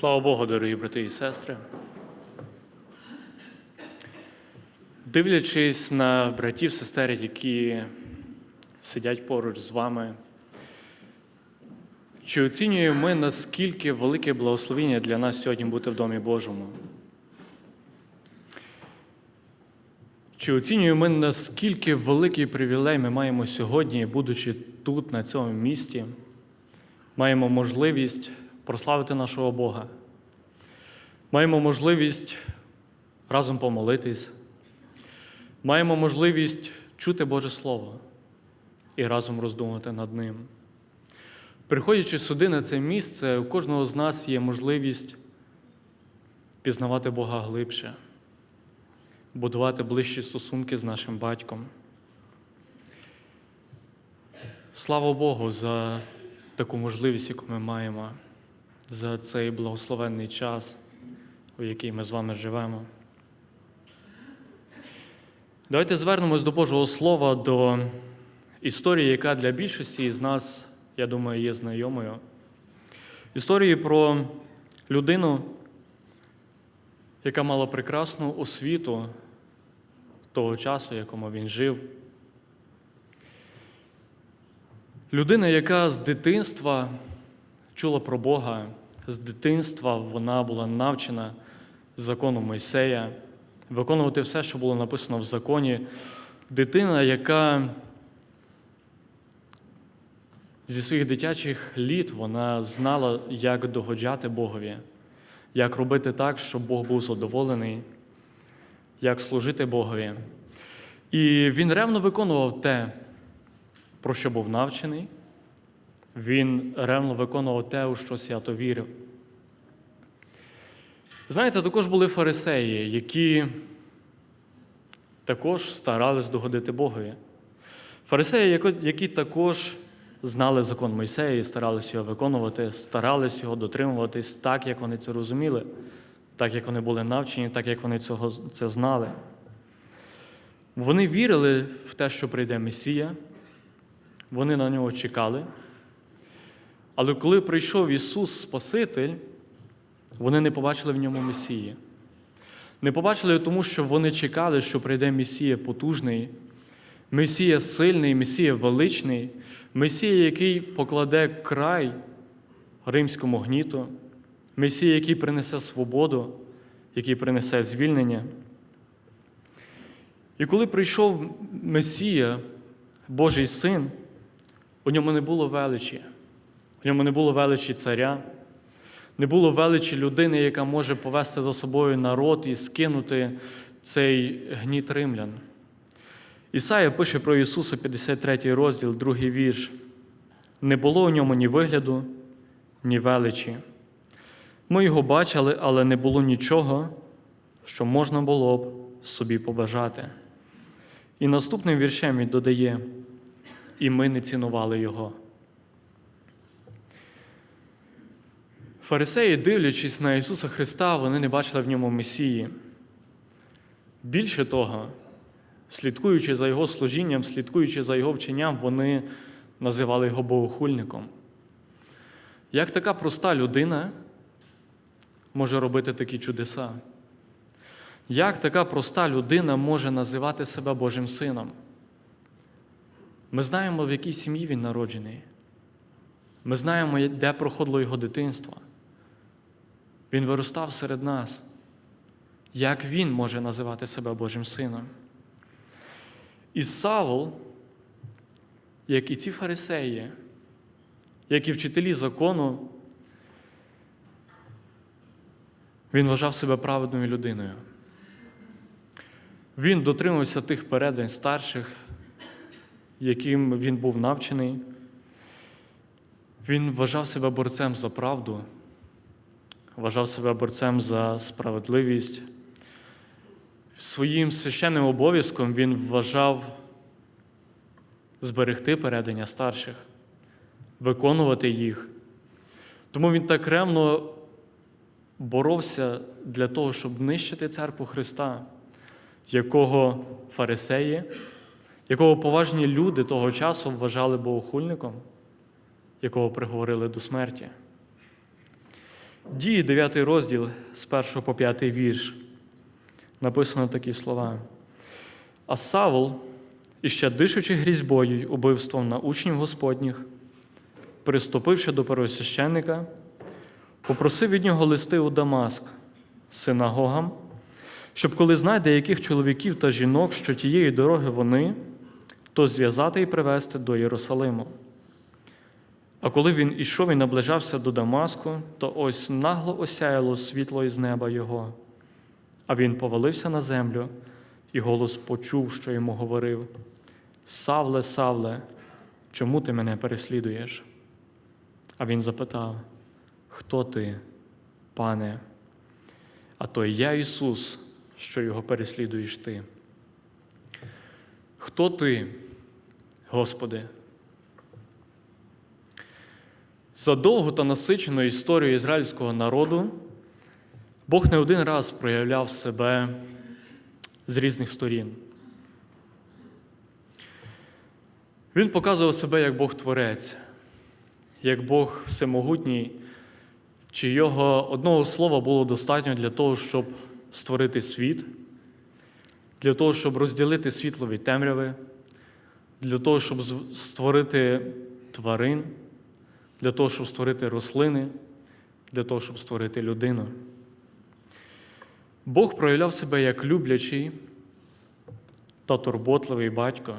Слава Богу, дорогі брати і сестри. Дивлячись на братів, сестер, які сидять поруч з вами, чи оцінюємо ми, наскільки велике благословення для нас сьогодні бути в Домі Божому? Чи оцінюємо ми, наскільки великий привілей ми маємо сьогодні, будучи тут, на цьому місці, маємо можливість прославити нашого Бога. Маємо можливість разом помолитись, маємо можливість чути Боже Слово і разом роздумувати над Ним. Приходячи сюди на це місце, у кожного з нас є можливість пізнавати Бога глибше, будувати ближчі стосунки з нашим батьком. Слава Богу за таку можливість, яку ми маємо, за цей благословенний час, у який ми з вами живемо. Давайте звернемось до Божого Слова, до історії, яка для більшості з нас, я думаю, є знайомою. Історії про людину, яка мала прекрасну освіту того часу, в якому він жив. Людина, яка з дитинства чула про Бога, з дитинства вона була навчена закону Мойсея, виконувати все, що було написано в законі. Дитина, яка зі своїх дитячих літ вона знала, як догоджати Богові, як робити так, щоб Бог був задоволений, як служити Богові. І він ревно виконував те, про що був навчений, він ревно виконував те, у що свято вірив. Знаєте, також були фарисеї, які також старались догодити Богові. Фарисеї, які також знали закон Мойсея і старалися його виконувати, старались його дотримуватись так, як вони це розуміли, так, як вони були навчені, так, як вони цього, це знали. Вони вірили в те, що прийде Месія, вони на нього чекали. Але коли прийшов Ісус Спаситель, вони не побачили в ньому Месії. Не побачили тому, що вони чекали, що прийде Месія потужний, Месія сильний, Месія величний, Месія, який покладе край римському гніту, Месія, який принесе свободу, який принесе звільнення. І коли прийшов Месія, Божий син, у ньому не було величі, у ньому не було величі царя, не було величі людини, яка може повести за собою народ і скинути цей гніт римлян. Ісая пише про Ісуса 53 розділ, другий вірш. Не було у ньому ні вигляду, ні величі. Ми його бачили, але не було нічого, що можна було б собі побажати. І наступним віршем він додає, і ми не цінували Його. Фарисеї, дивлячись на Ісуса Христа, вони не бачили в ньому Месії. Більше того, слідкуючи за Його служінням, слідкуючи за Його вченням, вони називали його богохульником. Як така проста людина може робити такі чудеса? Як така проста людина може називати себе Божим Сином? Ми знаємо, в якій сім'ї він народжений. Ми знаємо, де проходило його дитинство. Він виростав серед нас. Як він може називати себе Божим Сином? І Савол, як і ці фарисеї, як і вчителі закону, він вважав себе праведною людиною. Він дотримався тих передань старших, яким він був навчений. Він вважав себе борцем за правду, вважав себе борцем за справедливість. Своїм священним обов'язком він вважав зберегти передання старших, виконувати їх. Тому він так ревно боровся для того, щоб нищити церкву Христа, якого фарисеї, якого поважні люди того часу вважали богохульником, якого приговорили до смерті. Дії 9 розділ з 1 по 5 вірш. Написано такі слова. А Савол, іще дишучи грізьбою й убивством на учнів Господніх, приступивши до первосвященника, попросив від нього листи у Дамаск синагогам, щоб коли знайде яких чоловіків та жінок, що тієї дороги вони, то зв'язати і привезти до Єрусалиму. А коли він ішов і наближався до Дамаску, то ось нагло осяяло світло із неба його. А він повалився на землю, і голос почув, що йому говорив: Савле, Савле, чому ти мене переслідуєш? А він запитав: Хто ти, пане? А то я Ісус, що його переслідуєш ти. Хто ти, Господи? За довгу та насичену історію ізраїльського народу Бог не один раз проявляв себе з різних сторін. Він показував себе як Бог Творець, як Бог Всемогутній, чи його одного слова було достатньо для того, щоб створити світ, для того, щоб розділити світло від темряви, для того, щоб створити тварин, для того, щоб створити рослини, для того, щоб створити людину. Бог проявляв себе як люблячий та турботливий батько,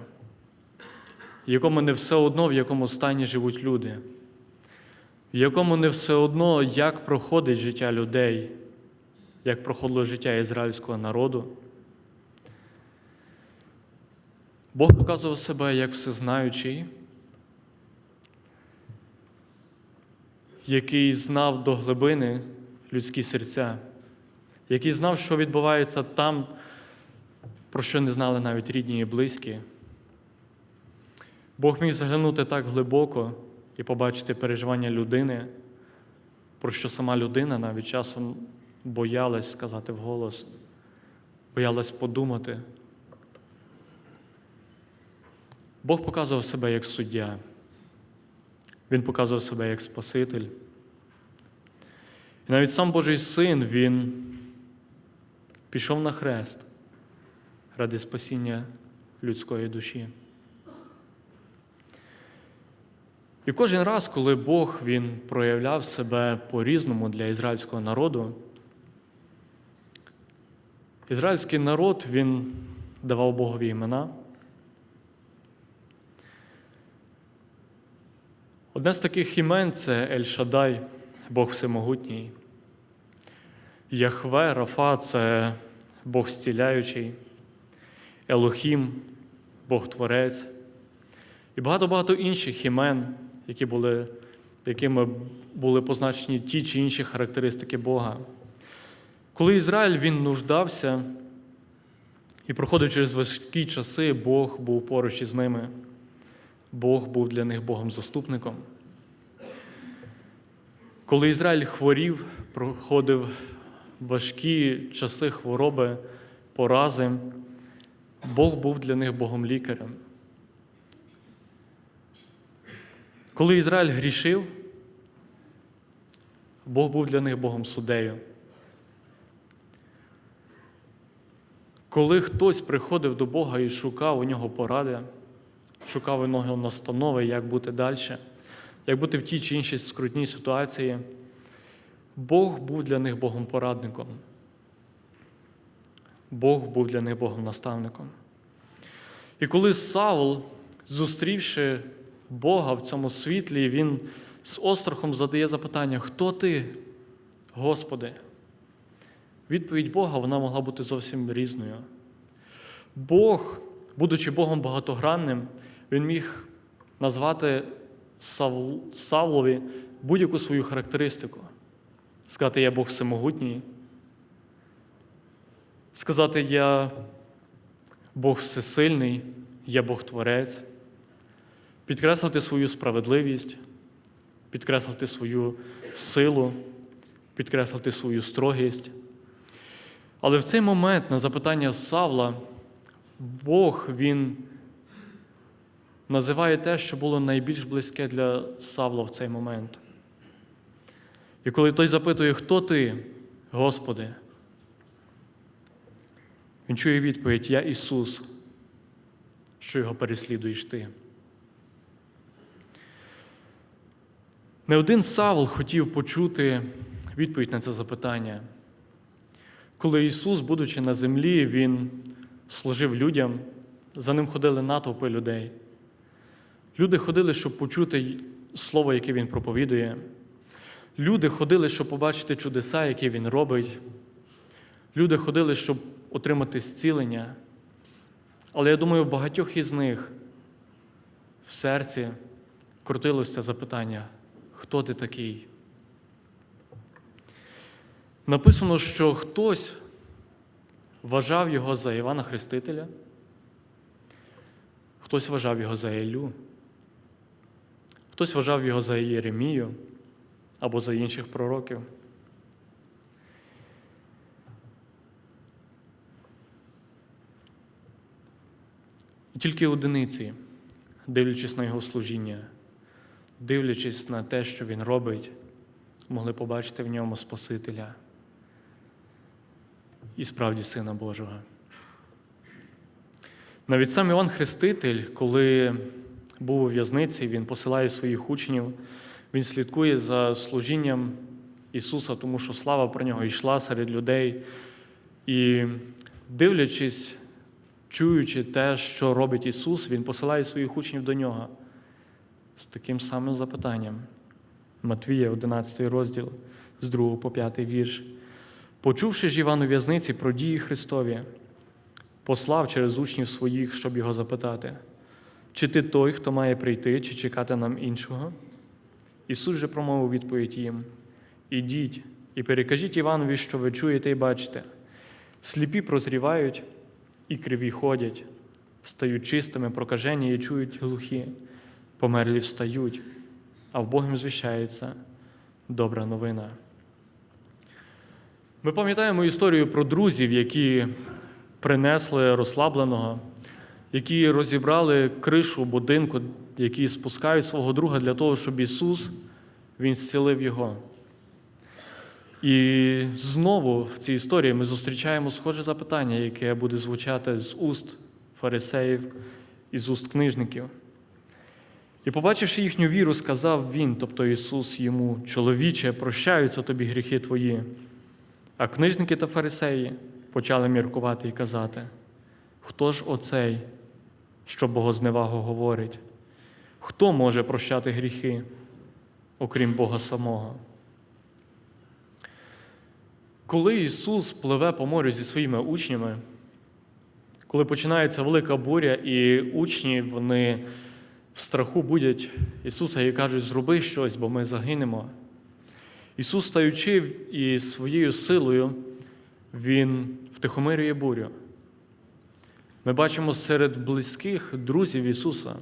якому не все одно, в якому стані живуть люди, в якому не все одно, як проходить життя людей, як проходило життя ізраїльського народу. Бог показував себе як всезнаючий, який знав до глибини людські серця, який знав, що відбувається там, про що не знали навіть рідні і близькі. Бог міг заглянути так глибоко і побачити переживання людини, про що сама людина навіть часом боялась сказати вголос, боялась подумати. Бог показував себе як суддя. Він показував себе як Спаситель. І навіть сам Божий син, він пішов на хрест ради спасіння людської душі. І кожен раз, коли Бог він проявляв себе по-різному для ізраїльського народу, ізраїльський народ він давав Богові імена. Одне з таких імен це Ель-Шадай, Бог Всемогутній. Яхве, Рафа це Бог зціляючий, Елохім, Бог Творець. І багато-багато інших імен, які були, якими були позначені ті чи інші характеристики Бога. Коли Ізраїль він нуждався і проходив через важкі часи, Бог був поруч із ними. Бог був для них Богом-заступником. Коли Ізраїль хворів, проходив важкі часи хвороби, порази, Бог був для них Богом-лікарем. Коли Ізраїль грішив, Бог був для них Богом судею. Коли хтось приходив до Бога і шукав у нього поради, шукав у настанови, як бути далі, як бути в тій чи іншій скрутній ситуації, Бог був для них Богом-порадником. Бог був для них Богом-наставником. І коли Савл, зустрівши Бога в цьому світлі, він з острахом задає запитання: Хто ти, Господи? Відповідь Бога вона могла бути зовсім різною. Бог, будучи Богом багатогранним, він міг назвати Савлові будь-яку свою характеристику. Сказати, я Бог всемогутній. Сказати, я Бог всесильний, я Бог Творець, підкреслити свою справедливість, підкреслити свою силу, підкреслити свою строгість. Але в цей момент на запитання Савла Бог Він називає те, що було найбільш близьке для Савла в цей момент. І коли той запитує, хто ти, Господи, він чує відповідь Я Ісус, що його переслідуєш ти. Не один Савл хотів почути відповідь на це запитання. Коли Ісус, будучи на землі, Він служив людям, за ним ходили натовпи людей. Люди ходили, щоб почути слово, яке Він проповідує. Люди ходили, щоб побачити чудеса, які Він робить. Люди ходили, щоб отримати зцілення. Але я думаю, в багатьох із них в серці крутилося запитання: хто ти такий? Написано, що хтось вважав його за Івана Хрестителя, хтось вважав його за Іллю, хтось вважав його за Єремію або за інших пророків. І тільки одиниці, дивлячись на його служіння, дивлячись на те, що він робить, могли побачити в ньому Спасителя і справді Сина Божого. Навіть сам Іван Хреститель, коли був у в'язниці, він посилає своїх учнів, він слідкує за служінням Ісуса, тому що слава про нього йшла серед людей. І дивлячись, чуючи те, що робить Ісус, Він посилає своїх учнів до нього з таким самим запитанням. Матвія, 11 розділ, з 2 по 5 вірш. Почувши ж Іван у в'язниці про дії Христові, послав через учнів своїх, щоб його запитати, чи ти той, хто має прийти, чи чекати нам іншого? Ісус же промовив відповідь їм: Ідіть і перекажіть Іванові, що ви чуєте і бачите. Сліпі прозрівають і криві ходять, стають чистими, прокажені і чують глухі, померлі встають, а в Богом звіщається добра новина. Ми пам'ятаємо історію про друзів, які принесли розслабленого, які розібрали кришу будинку, які спускають свого друга для того, щоб Ісус Він зцілив його. І знову в цій історії ми зустрічаємо схоже запитання, яке буде звучати з уст фарисеїв і з уст книжників. І, побачивши їхню віру, сказав він, тобто Ісус йому, чоловіче, прощаються тобі гріхи твої. А книжники та фарисеї почали міркувати і казати: хто ж оцей, що богозневагу говорить? Хто може прощати гріхи, окрім Бога самого? Коли Ісус пливе по морю зі своїми учнями, коли починається велика буря, і учні вони в страху будять Ісуса і кажуть, зроби щось, бо ми загинемо. Ісус, стаючи і своєю силою, Він втихомирює бурю. Ми бачимо серед близьких друзів Ісуса,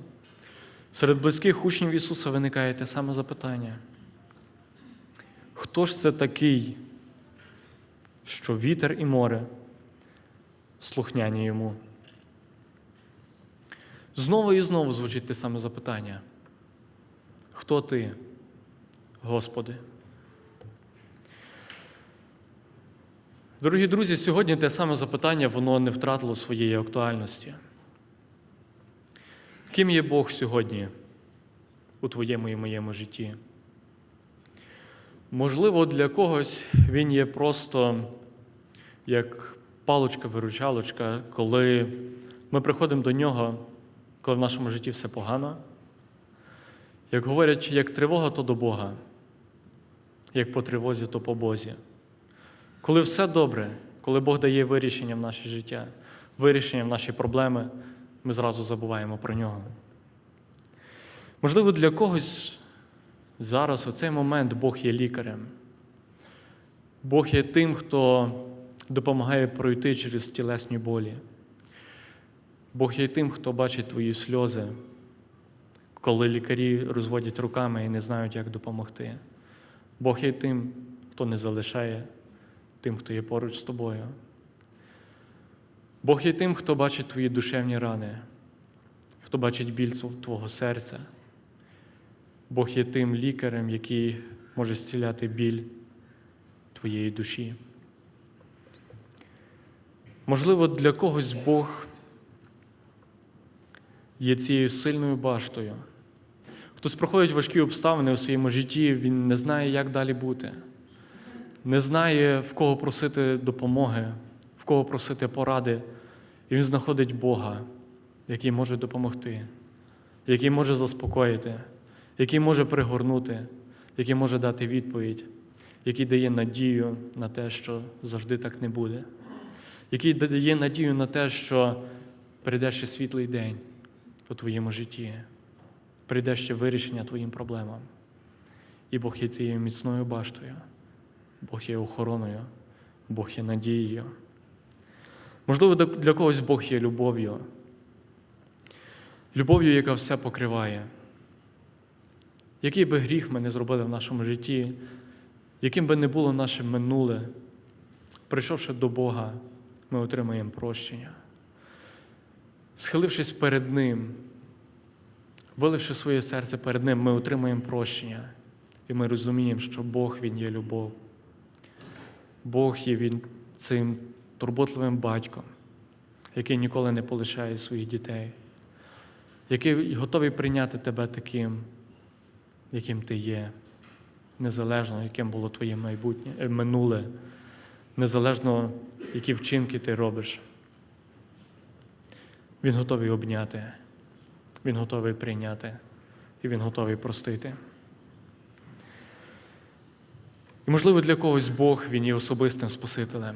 серед близьких учнів Ісуса виникає те саме запитання. Хто ж це такий, що вітер і море слухняні йому? Знову і знову звучить те саме запитання. Хто ти, Господи? Дорогі друзі, сьогодні те саме запитання воно не втратило своєї актуальності. Ким є Бог сьогодні у твоєму і моєму житті? Можливо, для когось він є просто як палочка-виручалочка, коли ми приходимо до нього, коли в нашому житті все погано. Як говорять, як тривога, то до Бога, як по тривозі, то по Бозі. Коли все добре, коли Бог дає вирішення в наше життя, вирішення в наші проблеми, ми зразу забуваємо про нього. Можливо, для когось зараз у цей момент Бог є лікарем. Бог є тим, хто допомагає пройти через тілесні болі. Бог є тим, хто бачить твої сльози, коли лікарі розводять руками і не знають, як допомогти. Бог є тим, хто не залишає тим, хто є поруч з тобою. Бог є тим, хто бачить твої душевні рани, хто бачить біль твого серця. Бог є тим лікарем, який може зціляти біль твоєї душі. Можливо, для когось Бог є цією сильною баштою. Хтось проходить важкі обставини у своєму житті, він не знає, як далі бути, не знає, в кого просити допомоги, в кого просити поради, і він знаходить Бога, який може допомогти, який може заспокоїти, який може пригорнути, який може дати відповідь, який дає надію на те, що завжди так не буде, який дає надію на те, що прийде ще світлий день у твоєму житті, прийде ще вирішення твоїм проблемам. І Бог є цією міцною баштою, Бог є охороною, Бог є надією. Можливо, для когось Бог є любов'ю, любов'ю, яка все покриває. Який би гріх ми не зробили в нашому житті, яким би не було наше минуле, прийшовши до Бога, ми отримаємо прощення. Схилившись перед Ним, виливши своє серце перед Ним, ми отримаємо прощення. І ми розуміємо, що Бог Він є любов. Бог є Він цим турботливим батьком, який ніколи не полишає своїх дітей, який готовий прийняти тебе таким, яким ти є, незалежно, яким було твоє майбутнє, е, минуле, незалежно, які вчинки ти робиш. Він готовий обняти, Він готовий прийняти і Він готовий простити. І, можливо, для когось Бог Він є особистим Спасителем.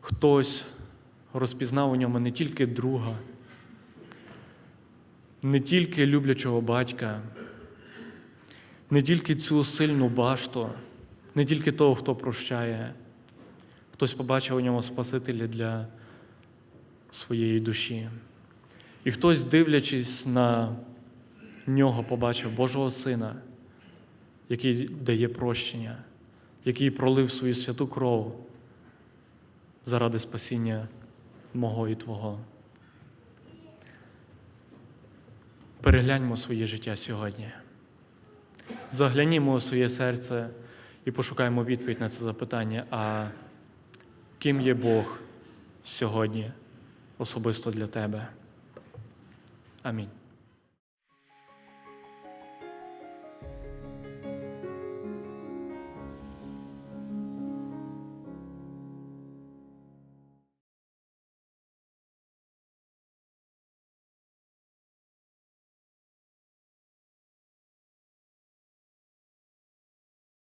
Хтось розпізнав у ньому не тільки друга, не тільки люблячого батька, не тільки цю сильну башту, не тільки того, хто прощає. Хтось побачив у ньому Спасителя для своєї душі. І хтось, дивлячись на нього, побачив Божого Сина, який дає прощення, який пролив свою святу кров заради спасіння мого і Твого. Перегляньмо своє життя сьогодні. Заглянімо у своє серце і пошукаємо відповідь на це запитання, а ким є Бог сьогодні особисто для тебе? Амінь.